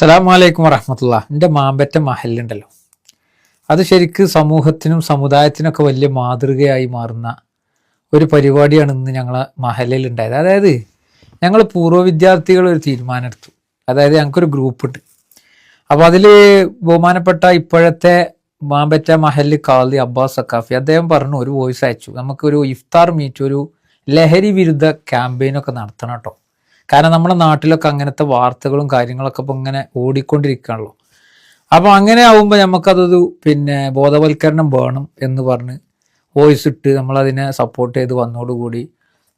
സലാമലൈക്കും വറഹമത്തുള്ള. എന്റെ മാമ്പറ്റ മഹലുണ്ടല്ലോ അത് ശരിക്ക് സമൂഹത്തിനും സമുദായത്തിനൊക്കെ വലിയ മാതൃകയായി മാറുന്ന ഒരു പരിപാടിയാണ് ഇന്ന് ഞങ്ങൾ മഹലിൽ ഉണ്ടായത് അതായത് ഞങ്ങൾ പൂർവ വിദ്യാർത്ഥികൾ ഒരു തീരുമാനം എടുത്തു അതായത് ഞങ്ങൾക്കൊരു ഗ്രൂപ്പ് ഉണ്ട് അപ്പോൾ അതിൽ ബഹുമാനപ്പെട്ട ഇപ്പോഴത്തെ മാമ്പറ്റ മഹൽ കാളി അബ്ബാസ് സക്കാഫി അദ്ദേഹം പറഞ്ഞു ഒരു വോയിസ് അയച്ചു. നമുക്കൊരു ഇഫ്താർ മീറ്റ് ഒരു ലഹരി വിരുദ്ധ ക്യാമ്പയിനൊക്കെ നടത്തണം കേട്ടോ. കാരണം നമ്മുടെ നാട്ടിലൊക്കെ അങ്ങനത്തെ വാർത്തകളും കാര്യങ്ങളൊക്കെ ഇപ്പം ഇങ്ങനെ ഓടിക്കൊണ്ടിരിക്കുകയാണല്ലോ. അപ്പോൾ അങ്ങനെ ആവുമ്പോൾ നമുക്കതൊരു പിന്നെ ബോധവൽക്കരണം വേണം എന്ന് പറഞ്ഞ് വോയിസ് ഇട്ട് നമ്മളതിനെ സപ്പോർട്ട് ചെയ്ത് വന്നോടുകൂടി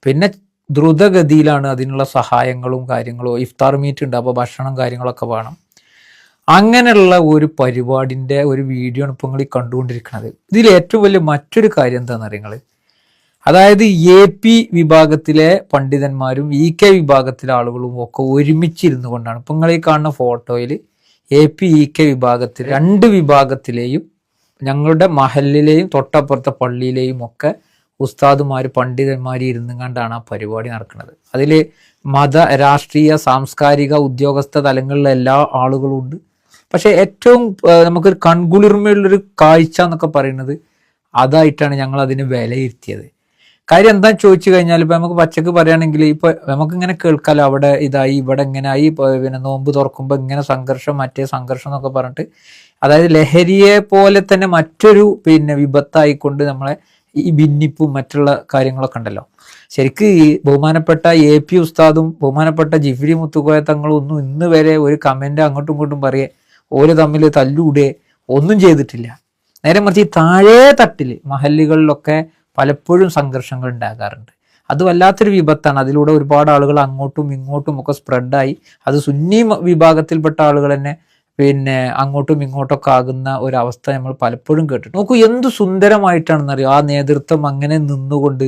പിന്നെ ദ്രുതഗതിയിലാണ് അതിനുള്ള സഹായങ്ങളും കാര്യങ്ങളും ഇഫ്താർ മീറ്റ് ഉണ്ട് അപ്പോൾ ഭക്ഷണം കാര്യങ്ങളൊക്കെ വേണം. അങ്ങനെയുള്ള ഒരു പരിപാടിന്റെ ഒരു വീഡിയോ ആണ് ഇപ്പോൾ നിങ്ങൾ കണ്ടുകൊണ്ടിരിക്കുന്നത്. ഇതിൽ ഏറ്റവും വലിയ മറ്റൊരു കാര്യം എന്താണെന്ന് അറിയങ്ങൾ അതായത് എ പി വിഭാഗത്തിലെ പണ്ഡിതന്മാരും ഇ കെ വിഭാഗത്തിലെ ആളുകളും ഒക്കെ ഒരുമിച്ചിരുന്നു കൊണ്ടാണ്. ഇപ്പം നിങ്ങൾ ഈ കാണുന്ന ഫോട്ടോയിൽ എ പി ഇ കെ വിഭാഗത്തിൽ രണ്ട് വിഭാഗത്തിലെയും ഞങ്ങളുടെ മഹലിലെയും തൊട്ടപ്പുറത്തെ പള്ളിയിലെയും ഒക്കെ ഉസ്താദുമാർ പണ്ഡിതന്മാർ ഇരുന്നും കണ്ടാണ് ആ പരിപാടി നടക്കുന്നത്. അതിൽ മത രാഷ്ട്രീയ സാംസ്കാരിക ഉദ്യോഗസ്ഥ തലങ്ങളിലെ എല്ലാ ആളുകളും ഉണ്ട്. പക്ഷെ ഏറ്റവും നമുക്കൊരു കൺകുളിർമയുള്ളൊരു കാഴ്ച എന്നൊക്കെ പറയുന്നത് അതായിട്ടാണ് ഞങ്ങൾ അതിന് വിലയിരുത്തിയത്. കാര്യം എന്താ ചോദിച്ചു കഴിഞ്ഞാൽ ഇപ്പൊ നമുക്ക് പച്ചക്ക് പറയുകയാണെങ്കിൽ ഇപ്പൊ നമുക്ക് ഇങ്ങനെ കേൾക്കാലോ അവിടെ ഇതായി ഇവിടെ ആയി പിന്നെ നോമ്പ് തുറക്കുമ്പോൾ ഇങ്ങനെ സംഘർഷം മറ്റേ സംഘർഷം എന്നൊക്കെ പറഞ്ഞിട്ട്. അതായത് ലഹരിയെ പോലെ തന്നെ മറ്റൊരു പിന്നെ വിപത്തായിക്കൊണ്ട് നമ്മളെ ഈ ഭിന്നിപ്പും മറ്റുള്ള കാര്യങ്ങളൊക്കെ ഉണ്ടല്ലോ. ശരിക്ക് ഈ ബഹുമാനപ്പെട്ട എ പി ഉസ്താദും ബഹുമാനപ്പെട്ട ജിഫ്രി മുത്തുകോയ തങ്ങളും ഒന്നും ഇന്ന് വരെ ഒരു കമന്റ് അങ്ങോട്ടും ഇങ്ങോട്ടും പറയേ ഓര് തമ്മിൽ തല്ലൂടെ ഒന്നും ചെയ്തിട്ടില്ല. നേരെ മറിച്ച് ഈ താഴേ തട്ടിൽ മഹല്ലുകളിലൊക്കെ പലപ്പോഴും സംഘർഷങ്ങൾ ഉണ്ടാകാറുണ്ട്. അത് വല്ലാത്തൊരു വിപത്താണ്. അതിലൂടെ ഒരുപാട് ആളുകൾ അങ്ങോട്ടും ഇങ്ങോട്ടും ഒക്കെ സ്പ്രെഡായി. അത് സുന്നി വിഭാഗത്തിൽപ്പെട്ട ആളുകൾ തന്നെ പിന്നെ അങ്ങോട്ടും ഇങ്ങോട്ടൊക്കെ ആകുന്ന ഒരു അവസ്ഥ നമ്മൾ പലപ്പോഴും കേട്ടിട്ടുണ്ട്. നോക്കൂ എന്ത് സുന്ദരമായിട്ടാണെന്നറിയോ? ആ നേതൃത്വം അങ്ങനെ നിന്നുകൊണ്ട്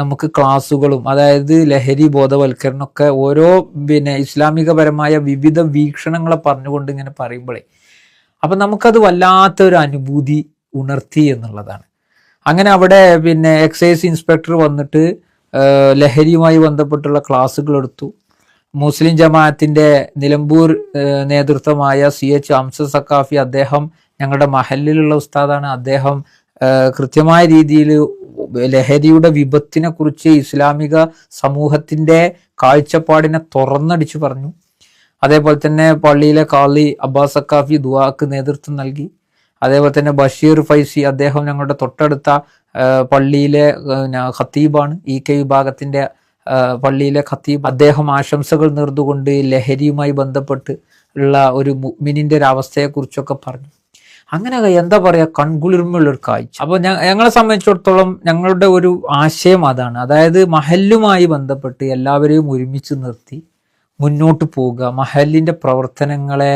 നമുക്ക് ക്ലാസ്സുകളും അതായത് ലഹരി ബോധവൽക്കരണമൊക്കെ ഓരോ പിന്നെ ഇസ്ലാമികപരമായ വിവിധ വീക്ഷണങ്ങളെ പറഞ്ഞുകൊണ്ട് ഇങ്ങനെ പറയുമ്പോഴേ അപ്പം നമുക്കത് വല്ലാത്തൊരു അനുഭൂതി ഉണർത്തി എന്നുള്ളതാണ്. അങ്ങനെ അവിടെ പിന്നെ എക്സൈസ് ഇൻസ്പെക്ടർ വന്നിട്ട് ലഹരിയുമായി ബന്ധപ്പെട്ടുള്ള ക്ലാസ്സുകൾ എടുത്തു. മുസ്ലിം ജമാഅത്തിന്റെ നിലമ്പൂർ നേതൃത്വമായ സി എച്ച് അംസ സക്കാഫി അദ്ദേഹം ഞങ്ങളുടെ മഹലിലുള്ള ഉസ്താദാണ്. അദ്ദേഹം കൃത്യമായ രീതിയിൽ ലഹരിയുടെ വിപത്തിനെ കുറിച്ച് ഇസ്ലാമിക സമൂഹത്തിന്റെ കാഴ്ചപ്പാടിനെ തുറന്നടിച്ചു പറഞ്ഞു. അതേപോലെ തന്നെ പള്ളിയിലെ കാളി അബ്ബാസ് സക്കാഫി ദുവാക്ക് നേതൃത്വം നൽകി. അതേപോലെ തന്നെ ബഷീർ ഫൈസി അദ്ദേഹം ഞങ്ങളുടെ തൊട്ടടുത്ത പള്ളിയിലെ ഖത്തീബാണ്. ഇ കെ വിഭാഗത്തിന്റെ പള്ളിയിലെ ഖത്തീബ്. അദ്ദേഹം ആശംസകൾ നേർന്നുകൊണ്ട് ലഹരിയുമായി ബന്ധപ്പെട്ട് ഉള്ള ഒരു മുഅ്മിനിന്റെ ഒരു അവസ്ഥയെക്കുറിച്ചൊക്കെ പറഞ്ഞു. അങ്ങനെ എന്താ പറയാ കൺകുളിർമയുള്ള ഒരു കാഴ്ച. അപ്പോൾ ഞങ്ങളെ സംബന്ധിച്ചിടത്തോളം ഞങ്ങളുടെ ഒരു ആശയം അതാണ്. അതായത് മഹല്ലുമായി ബന്ധപ്പെട്ട് എല്ലാവരെയും ഒരുമിച്ച് നിർത്തി മുന്നോട്ട് പോവുക മഹല്ലിന്റെ പ്രവർത്തനങ്ങളെ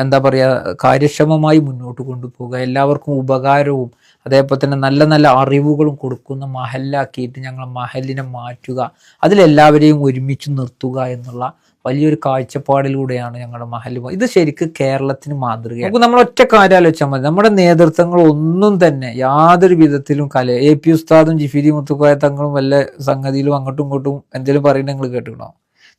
എന്താ പറയുക കാര്യക്ഷമമായി മുന്നോട്ട് കൊണ്ടുപോവുക. എല്ലാവർക്കും ഉപകാരവും അതേപോലെ തന്നെ നല്ല നല്ല അറിവുകളും കൊടുക്കുന്ന മഹലാക്കിയിട്ട് ഞങ്ങൾ മഹലിനെ മാറ്റുക. അതിലെല്ലാവരെയും ഒരുമിച്ച് നിർത്തുക എന്നുള്ള വലിയൊരു കാഴ്ചപ്പാടിലൂടെയാണ് ഞങ്ങളുടെ മഹൽ ഇത് ശരിക്കും കേരളത്തിന് മാതൃക നമുക്ക് നമ്മൾ ഒറ്റ കാര്യം ആലോചിച്ചാൽ മതി. നമ്മുടെ നേതൃത്വങ്ങൾ ഒന്നും തന്നെ യാതൊരു വിധത്തിലും കല എ പി ഉസ്താദും ജിഫിരി മുത്തുക്കോയ തങ്ങളും വല്ല സംഗതിയിലും അങ്ങോട്ടും ഇങ്ങോട്ടും എന്തെങ്കിലും പറയുന്നത് നിങ്ങൾ കേട്ടിട്ടുണ്ടോ?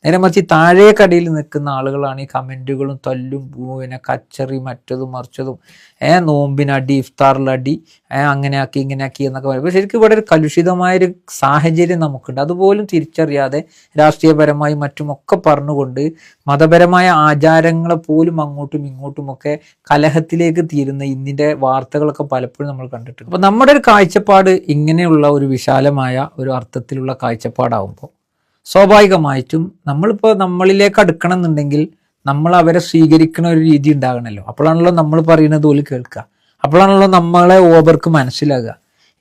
നേരെ മറിച്ച് താഴേക്കടിയിൽ നിൽക്കുന്ന ആളുകളാണ് ഈ കമന്റുകളും തല്ലും പിന്നെ കച്ചറി മറ്റതും മറിച്ചതും. ഏ നോമ്പിനടി ഇഫ്താറിലടി ഏ അങ്ങനെ ആക്കി ഇങ്ങനെ ആക്കി എന്നൊക്കെ പറയും. അപ്പോൾ ശരിക്കും ഇവിടെ ഒരു കലുഷിതമായൊരു സാഹചര്യം നമുക്കുണ്ട്. അതുപോലും തിരിച്ചറിയാതെ രാഷ്ട്രീയപരമായി മറ്റുമൊക്കെ പറഞ്ഞുകൊണ്ട് മതപരമായ ആചാരങ്ങളെ പോലും അങ്ങോട്ടും ഇങ്ങോട്ടുമൊക്കെ കലഹത്തിലേക്ക് തീരുന്ന ഇന്നിന്റെ വാർത്തകളൊക്കെ പലപ്പോഴും നമ്മൾ കണ്ടിട്ടുണ്ട്. അപ്പോൾ നമ്മുടെ ഒരു കാഴ്ചപ്പാട് ഇങ്ങനെയുള്ള ഒരു വിശാലമായ ഒരു അർത്ഥത്തിലുള്ള കാഴ്ചപ്പാടാവുമ്പോൾ സ്വാഭാവികമായിട്ടും നമ്മളിപ്പോൾ നമ്മളിലേക്ക് അടുക്കണം എന്നുണ്ടെങ്കിൽ നമ്മൾ അവരെ സ്വീകരിക്കുന്ന ഒരു രീതി ഉണ്ടാകണമല്ലോ അപ്പോഴാണല്ലോ നമ്മൾ പറയുന്നത് പോലും കേൾക്കുക. അപ്പോഴാണല്ലോ നമ്മളെ ഓവർക്ക് മനസ്സിലാകുക.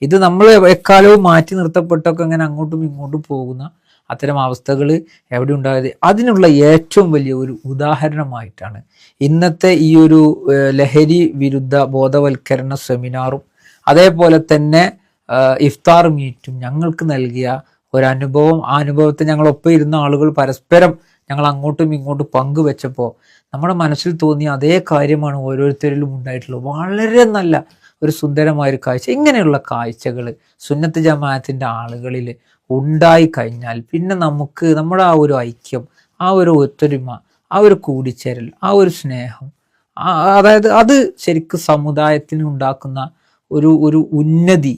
ഇത് നമ്മൾ എക്കാലവും മാറ്റി നിർത്തപ്പെട്ടൊക്കെ ഇങ്ങനെ അങ്ങോട്ടും ഇങ്ങോട്ടും പോകുന്ന അത്തരം അവസ്ഥകൾ എവിടെ ഉണ്ടായത്? അതിനുള്ള ഏറ്റവും വലിയ ഒരു ഉദാഹരണമായിട്ടാണ് ഇന്നത്തെ ഈ ഒരു ലഹരി വിരുദ്ധ ബോധവൽക്കരണ സെമിനാറും അതേപോലെ തന്നെ ഇഫ്താർ മീറ്റും ഞങ്ങൾക്ക് നൽകിയ ഒരു അനുഭവം ആ അനുഭവത്തെ ഞങ്ങൾ ഒപ്പം ഇരുന്ന ആളുകൾ പരസ്പരം ഞങ്ങൾ അങ്ങോട്ടും ഇങ്ങോട്ടും പങ്കുവെച്ചപ്പോൾ നമ്മുടെ മനസ്സിൽ തോന്നിയ അതേ കാര്യമാണ് ഓരോരുത്തരിലും ഉണ്ടായിട്ടുള്ളത്. വളരെ നല്ല ഒരു സുന്ദരമായ ഒരു കാഴ്ച. ഇങ്ങനെയുള്ള കാഴ്ചകൾ സുന്നത്ത് ജമാഅത്തിന്റെ ആളുകളിൽ ഉണ്ടായി കഴിഞ്ഞാൽ പിന്നെ നമുക്ക് നമ്മുടെ ആ ഒരു ഐക്യം ആ ഒരു ഒത്തൊരുമ ആ ഒരു കൂടിച്ചേരൽ ആ ഒരു സ്നേഹം അതായത് അത് ശരിക്കും സമുദായത്തിന് ഉണ്ടാക്കുന്ന ഒരു ഒരു ഉന്നതി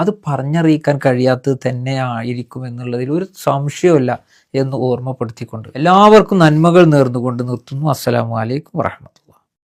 അത് പറഞ്ഞറിയിക്കാൻ കഴിയാത്തത് തന്നെയായിരിക്കും എന്നുള്ളതിൽ ഒരു സംശയമില്ല എന്ന് ഓർമ്മപ്പെടുത്തിക്കൊണ്ട്. എല്ലാവർക്കും നന്മകൾ നേർന്നുകൊണ്ട് നിർത്തുന്നു. അസ്സലാമു അലൈക്കും വറഹമത്തുള്ള